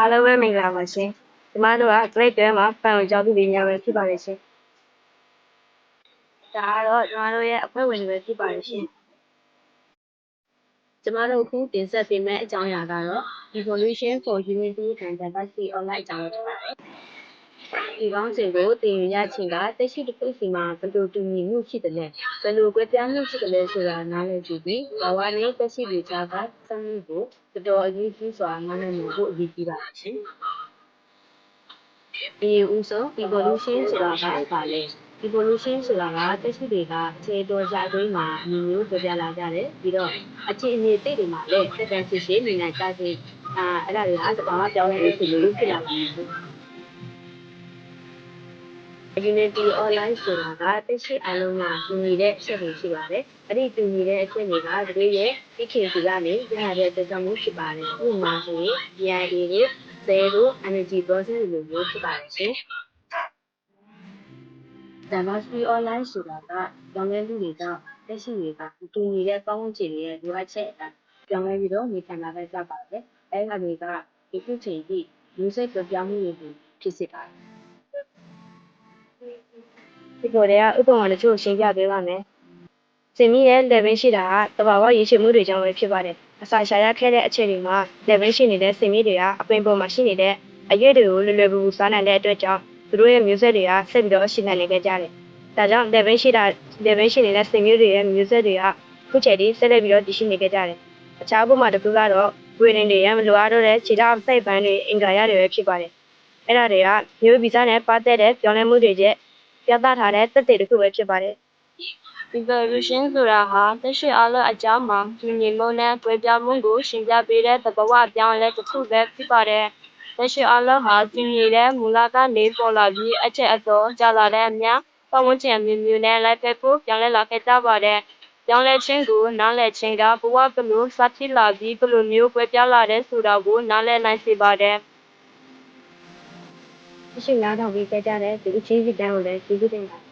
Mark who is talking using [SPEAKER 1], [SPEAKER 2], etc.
[SPEAKER 1] အားလုံးပဲမင်္ဂလာပါရှင်။ဒီမှာတော့ grade 10မှာပန်ဝင်ကျောင်းသူတွေညပဲဖြစ်ပါတယ်ရှင်။ဒါကတော့ကျွန်တော်တို့ရဲ့အဖွဲ့ဝင်တွေပဲဖြစ်ပါတယ်ရှင်။ကျမတို့အခုတင်ဆက်ပေးမယ့်အကြောင်းအရာကတော့ Evolution for Unity and Diversity Online အကြောင်းဖြစ်ပါတယ်။ ဒီကောင်းစဉ်ကိုသင်ယူရခြင်းကတက်ရှိတစ်ခုစီမှာဘယ်လိုတူညီမှုရှိတယ်လဲဘယ်လိုကွဲပြားမှုရှိတယ်လဲဆိုတာနားလည်ကြည့်ပြီးဘာဝနဲ့တက်ရှိတွေကြားကစမ်းမှုကိုတော်တော်အရေးကြီးစွာနားလည်ဖို့အရေးကြီးပါရှင်။ဒီဥဆုံး evolution ဆိုတာကဘာလဲ evolution ဆိုတာကတက်ရှိတွေကအခြေတော်ကြအတွင်းမှာမျိုးမျိုးပြပြလာကြတယ်ပြီးတော့အခြေအနေတိတ်တွေမှာလည်းတက်တန်ရှိရှိနေနိုင်ကြစေအာအဲ့ဒါတွေကသဘာဝပြောင်းလဲနေဖြစ်လို့ဖြစ်လာပါတယ် Unity Online ဆိုတာကတက်ရှိအလုံးကတူညီတဲ့အချက်တွေရှိပါတယ်။အဲ့ဒီတူညီတဲ့အချက်တွေကတကယ်ရဲ့သိခင်စီကနေရရတဲ့တက်ကြမှုဖြစ်ပါတယ်။ဥပမာဆိုရင် DIA တွေ Zero Energy Process လိုမျိုးဖြစ်ပါတယ်ရှင်။ Diversity Online ဆိုတာကကြောင်းလဲလူတွေကတက်ရှိတွေကတူညီတဲ့ကောင်းမှုခြေတွေရဲ့လိုအပ်ချက်အတိုင်းကြောင်းလဲပြီးတော့နေထိုင်လာခဲ့ကြပါတယ်။အဲ့ဒါတွေကဒီခုချိန်ထိလူစိတ်ပြောင်းမှုတွေဖြစ်စေပါတယ်။ ဒီကိုယ်တည်းကဥပမာတချို့ရှင်းပြပေးပါမယ်။စင်မီရဲ့ level ရှိတာကတဘာဝရည်ရှိမှုတွေကြောင့်ပဲဖြစ်ပါတယ်။အစာရှာရခဲ့တဲ့အခြေအနေမှာ level ရှိနေတဲ့စင်မီတွေကအပင်ပေါ်မှာရှိနေတဲ့အရွက်တွေကိုလွယ်လွယ်ကူကူစားနိုင်တဲ့အတွက်ကြောင့်သူတို့ရဲ့မျိုးဆက်တွေကဆက်ပြီးတော့ရှိနိုင်နေကြတယ်။ဒါကြောင့် level ရှိတာ level ရှိနေတဲ့စင်မီတွေရဲ့မျိုးဆက်တွေကခုချိန်ထိဆက်လက်ပြီးတော့တည်ရှိနေကြတယ်။အခြားဥပမာတစ်ခုကတော့ဝေဒင်တွေရဲ့မလိုအပ်တော့တဲ့ခြေထောက်စိတ်ပန်းတွေအင်္ဂါရတွေပဲဖြစ်ပါတယ်။အဲ့ဒါတွေကမျိုးဗီဇနဲ့ပတ်သက်တဲ့ပြောင်းလဲမှုတွေရဲ့ ပြသထားတဲ့သက်သေတစ်ခုပဲဖြစ်ပါတယ်။ Evolution ဆိုတာဟာသက်ရှိအလုံးအကြောင်းမှာညီညီမုန်းနဲ့ပွေပြမှုကိုရှင်းပြပေးတဲ့သဘောဝပြောင်းလဲတစ်ခုပဲဖြစ်ပါတယ်။သက်ရှိအလုံးဟာညီညီတဲ့မူလကနေပေါ်လာပြီးအချက်အတော်ကြာလာတဲ့အမြပတ်ဝန်းကျင်မျိုးမျိုးနဲ့လိုက်ဖက်ဖို့ပြောင်းလဲလာခဲ့ကြပါတယ်။ပြောင်းလဲခြင်းကိုနားလည်ခြင်းကဘဝဘလို့စဖြစ်လာပြီးဘလို့မျိုးပွေပြလာတဲ့ဆိုတာကိုနားလည်နိုင်စေပါတယ်။ ရှိများတော့ပြီးကြတဲ့ဒီအချင်းစီတန်းကိုလည်းကျေးဇူးတင်ပါတယ်